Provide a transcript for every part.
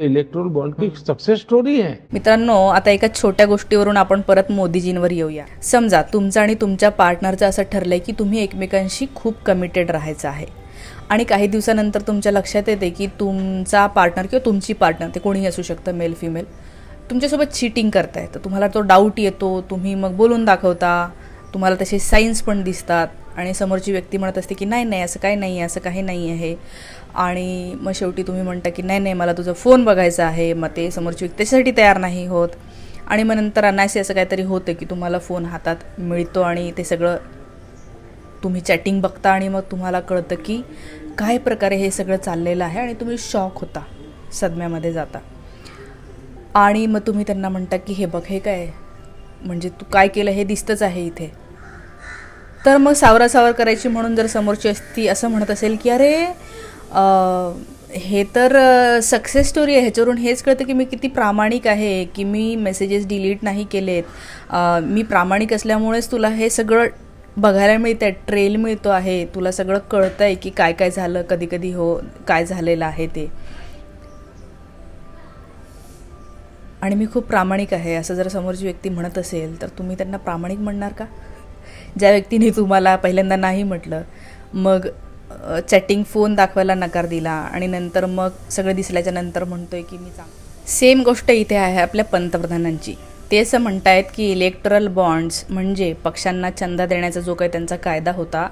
Electoral bond की success story आहे मित्रांनो आता एका छोट्या गोष्टीवरून आपण परत मोदीजींवर येऊया. समजा तुमचं आणि तुमच्या पार्टनरचं असं ठरलंय की तुम्ही एकमेकांशी खूप कमिटेड राहायचं आहे. आणि काही दिवसानंतर तुमच्या लक्षात येते की तुमचा पार्टनर किंवा तुमची पार्टनर ते कोणीही असू शकतं मेल फिमेल तुमच्यासोबत चिटिंग करताय तर तुम्हाला तो डाऊट येतो तुम्ही मग बोलून दाखवता तुम्हाला तसे साईन्स पण दिसतात. आणि समोरची व्यक्ती म्हणत असते की नाही नाही असं काही नाही आहे असं काही नाही आहे. आणि मग शेवटी तुम्ही म्हणता की नाही नाही मला तुझा फोन बघायचा आहे. मग ते समोरची व्यक्ती त्याच्यासाठी तयार नाही होत. आणि मग नंतर अनायसे असं काहीतरी होतं की तुम्हाला फोन हातात मिळतो आणि ते सगळं तुम्ही चॅटिंग बघता आणि मग तुम्हाला कळतं की काय प्रकारे हे सगळं चाललेलं आहे आणि तुम्ही शॉक होता सदम्यामध्ये जाता. आणि मग तुम्ही त्यांना म्हणता की हे बघ हे काय म्हणजे तू काय केलं हे दिसतंच आहे इथे. तर मग सावरासावर करायची म्हणून जर समोरची असती असं म्हणत असेल की अरे हे तर सक्सेस स्टोरी आहे. ह्याच्यावरून हेच कळतं की मी किती प्रामाणिक आहे की मी मेसेजेस डिलीट नाही केलेत. मी प्रामाणिक असल्यामुळेच तुला हे सगळं बघायला मिळतं आहे ट्रेल मिळतो आहे. तुला सगळं कळतं आहे की काय काय झालं कधी कधी हो काय झालेलं आहे ते. आणि मी खूप प्रामाणिक आहे असं जर समोरची व्यक्ती म्हणत असेल तर तुम्ही त्यांना प्रामाणिक म्हणणार का? ज्या व्यक्तीने तुम्हाला पहिल्यांदा नाही म्हटलं मग चॅटिंग फोन दाखवायला नकार दिला आणि नंतर मग सगळं दिसल्याच्या नंतर म्हणतोय की मी चांग सेम गोष्ट इथे आहे आपल्या पंतप्रधानांची. ते असं म्हणतायत की इलेक्ट्रल बॉन्ड्स म्हणजे पक्षांना चंदा देण्याचा जो काही त्यांचा कायदा होता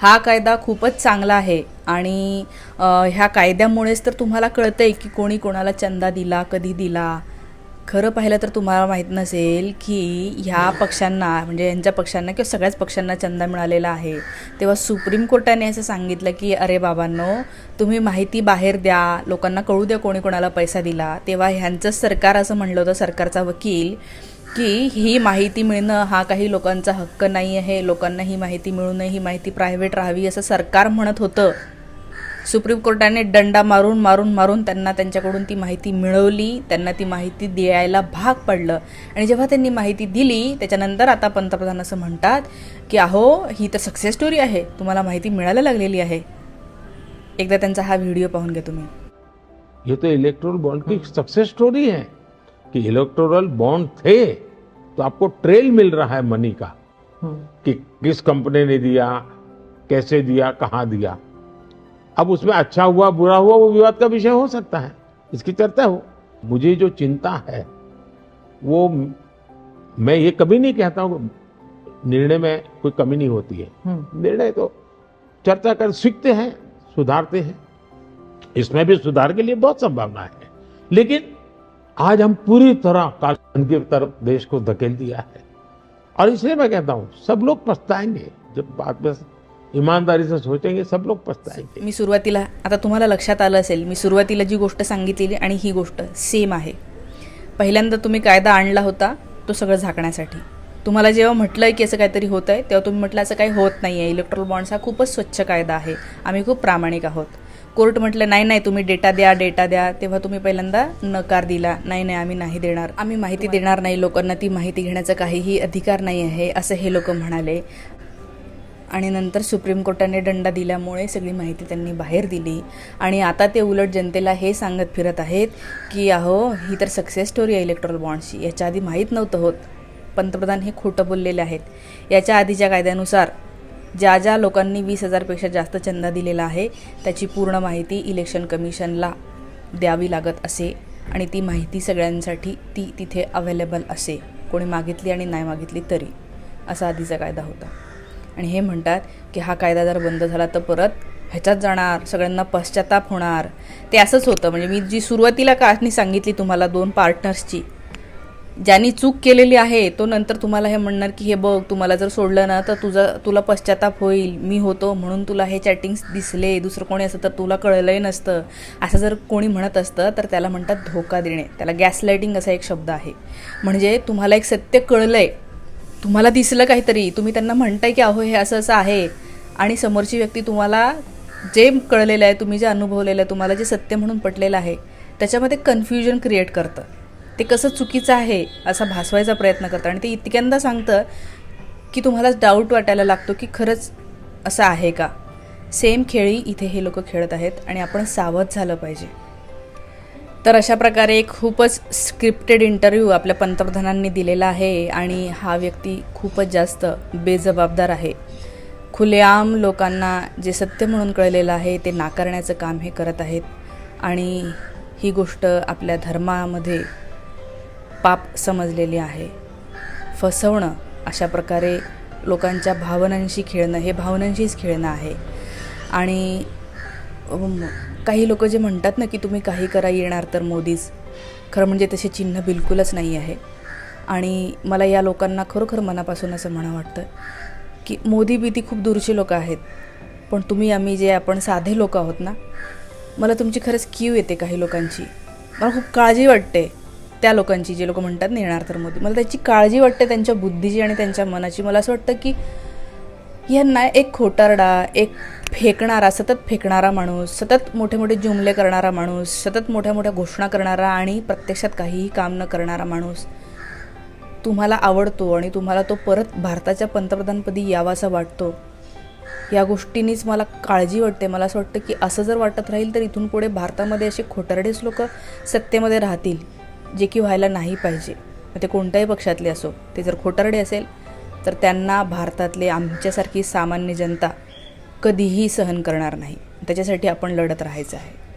हा कायदा खूपच चांगला आहे. आणि ह्या कायद्यामुळेच तर तुम्हाला कळतंय की कोणी कोणाला चंदा दिला कधी दिला खरं पाहिलं तर तुम्हाला माहीत नसेल की ह्या पक्षांना म्हणजे यांच्या पक्षांना किंवा सगळ्याच पक्षांना चंदा मिळालेला आहे. तेव्हा सुप्रीम कोर्टाने असं सांगितलं की अरे बाबांनो तुम्ही माहिती बाहेर द्या लोकांना कळू द्या कोणी कोणाला पैसा दिला. तेव्हा ह्यांचंच सरकार असं म्हणलं होतं सरकारचा वकील की ही माहिती मिळणं हा काही लोकांचा हक्क नाही आहे लोकांना ही माहिती मिळू नये ही माहिती प्रायव्हेट राहावी असं सरकार म्हणत होतं. सुप्रीम कोर्टाने दंडा मारून मारून मारून त्यांना त्यांच्याकडून ती माहिती मिळवली. त्यांना ती माहिती द्यायला भाग पडलं. आणि जेव्हा त्यांनी माहिती दिली त्याच्यानंतर आता पंतप्रधान असं म्हणतात की अहो ही तर सक्सेस स्टोरी आहे. तुम्हाला माहिती मिळायला लागलेली आहे. एकदा त्यांचा हा व्हिडिओ पाहून घ्या तुम्ही. ये तो इलेक्ट्रोल बॉन्ड की सक्सेस स्टोरी है कि इलेक्ट्रोल बॉन्ड थे तो आपको ट्रेल मिल रहा है मनी का. कि किस कंपनी ने दिया कैसे दिया कहाँ दिया. अब उसमें अच्छा हुआ बुरा हुआ वो विवाद का विषय हो सकता है। इसकी चर्चा हो। मुझे जो चिंता है वो मैं ये कभी नहीं कहता हूँ निर्णय में कोई कमी नहीं होती है। निर्णय तो चर्चा कर सीखते हैं सुधारते हैं। इसमें भी सुधार के लिए बहुत संभावना है। लेकिन आज हम पूरी तरह काल की तरफ़ देश को धकेल दिया है। और इसलिए मैं कहता हूँ सब लोग पछताएँगे जब बाद में ईमानदारी से सोचेंगे सब लोग पछताएंगे मी सुरुवातीला आता तुम्हाला लक्षात आलं असेल मी सुरुवातीला जी गोष्ट सांगितलेली आणि ही गोष्ट सेम आहे. पहिल्यांदा तुम्ही कायदा आणला होता तो सगळं झाकण्यासाठी. तुम्हाला जेव्हा म्हटलं आहे की असं काहीतरी होत आहे तेव्हा तुम्ही म्हटलं असं काही होत नाही आहे इलेक्ट्रॉल बॉन्ड्स हा खूपच स्वच्छ कायदा आहे. आम्ही खूप प्रामाणिक आहोत. कोर्ट म्हटलं नाही नाही तुम्ही डेटा द्या डेटा द्या. तेव्हा तुम्ही पहिल्यांदा नकार दिला नाही नाही आम्ही नाही देणार. आम्ही माहिती देणार नाही लोकांना. ती माहिती घेण्याचा काहीही अधिकार नाही आहे असं हे लोक म्हणाले. आणि नंतर सुप्रीम कोर्टाने दंडा दिल्यामुळे सगळी माहिती त्यांनी बाहेर दिली. आणि आता ते उलट जनतेला हे सांगत फिरत आहेत की अहो ही तर सक्सेस स्टोरी आहे इलेक्ट्रॉल बॉन्ड्सची याच्या आधी माहीत नव्हतं होत. पंतप्रधान हे खोटं बोललेले आहेत. याच्या आधीच्या कायद्यानुसार ज्या ज्या लोकांनी वीस हजारपेक्षा जास्त चंदा दिलेला आहे त्याची पूर्ण माहिती इलेक्शन कमिशनला द्यावी लागत असे. आणि ती माहिती सगळ्यांसाठी ती तिथे अवेलेबल असे. कोणी मागितली आणि नाही मागितली तरी. असा आधीचा कायदा होता. आणि हे म्हणतात की हा कायदा जर बंद झाला तर परत ह्याच्यात जाणार सगळ्यांना पश्चाताप होणार. ते असंच होतं. म्हणजे मी जी सुरुवातीला कहाणी सांगितली तुम्हाला दोन पार्टनर्सची ज्यांनी चूक केलेली आहे तो नंतर तुम्हाला हे म्हणणार की हे बघ तुम्हाला जर सोडलं ना तर तुझं तुला पश्चाताप होईल. मी होतो म्हणून तुला हे चॅटिंग्स दिसले. दुसरं कोणी असं तर तुला कळलंही नसतं. असं जर कोणी म्हणत असतं तर त्याला म्हणतात धोका देणे. त्याला गॅसलायटिंग असा एक शब्द आहे. म्हणजे तुम्हाला एक सत्य कळलं आहे तुम्हाला दिसलं काहीतरी तुम्ही त्यांना म्हणताय की अहो हे असं असं आहे. आणि समोरची व्यक्ती तुम्हाला जे कळलेलं आहे तुम्ही जे अनुभवलेलं आहे तुम्हाला जे सत्य म्हणून पटलेलं आहे त्याच्यामध्ये कन्फ्युजन क्रिएट करतं. ते कसं चुकीचं आहे असा भासवायचा प्रयत्न करतं. आणि ते इतक्यांदा सांगतं की तुम्हाला डाऊट वाटायला लागतो की खरंच असं आहे का? सेम खेळी इथे हे लोक खेळत आहेत आणि आपण सावध झालं पाहिजे. तर अशा प्रकारे एक खूपच स्क्रिप्टेड इंटरव्ह्यू आपल्या पंतप्रधानांनी दिलेला आहे आणि हा व्यक्ती खूपच जास्त बेजबाबदार आहे. खुलेआम लोकांना जे सत्य म्हणून कळलेलं आहे ते नाकारण्याचं काम हे करत आहेत आणि ही गोष्ट आपल्या धर्मामध्ये पाप समजलेली आहे. फसवणं अशा प्रकारे लोकांच्या भावनांशी खेळणं हे भावनांशीच खेळणं आहे. आणि काही लोक जे म्हणतात ना की तुम्ही काही करा येणार तर मोदीच. खरं म्हणजे तसे चिन्ह बिलकुलच नाही आहे. आणि मला या लोकांना खरोखर मनापासून असं म्हणा वाटतं की मोदी भीती खूप दूरची लोकं आहेत. पण तुम्ही आम्ही जे आपण साधे लोक आहोत ना मला तुमची खरंच कीव येते काही लोकांची. मला खूप काळजी वाटते त्या लोकांची. जे लोक म्हणतात ना येणार तर मोदी मला त्याची काळजी वाटते त्यांच्या बुद्धीची आणि त्यांच्या मनाची. मला असं वाटतं की यांना एक खोटारडा एक फेकणारा सतत फेकणारा माणूस सतत मोठे मोठे जुमले करणारा माणूस सतत मोठ्या मोठ्या घोषणा करणारा आणि प्रत्यक्षात काहीही काम न करणारा माणूस तुम्हाला आवडतो आणि तुम्हाला तो परत भारताच्या पंतप्रधानपदी यावासा वाटतो. या गोष्टींनीच मला काळजी वाटते. मला असं वाटतं की असं जर वाटत राहील तर इथून पुढे भारतामध्ये असे खोटारडेच लोक सत्तेमध्ये राहतील जे की व्हायला नाही पाहिजे. मग ते कोणत्याही पक्षातले असो ते जर खोटारडे असेल तर त्यांना भारतातले आमच्यासारखी सामान्य जनता कधीही सहन करणार नाही. त्याच्यासाठी आपण लढत राहायचं आहे.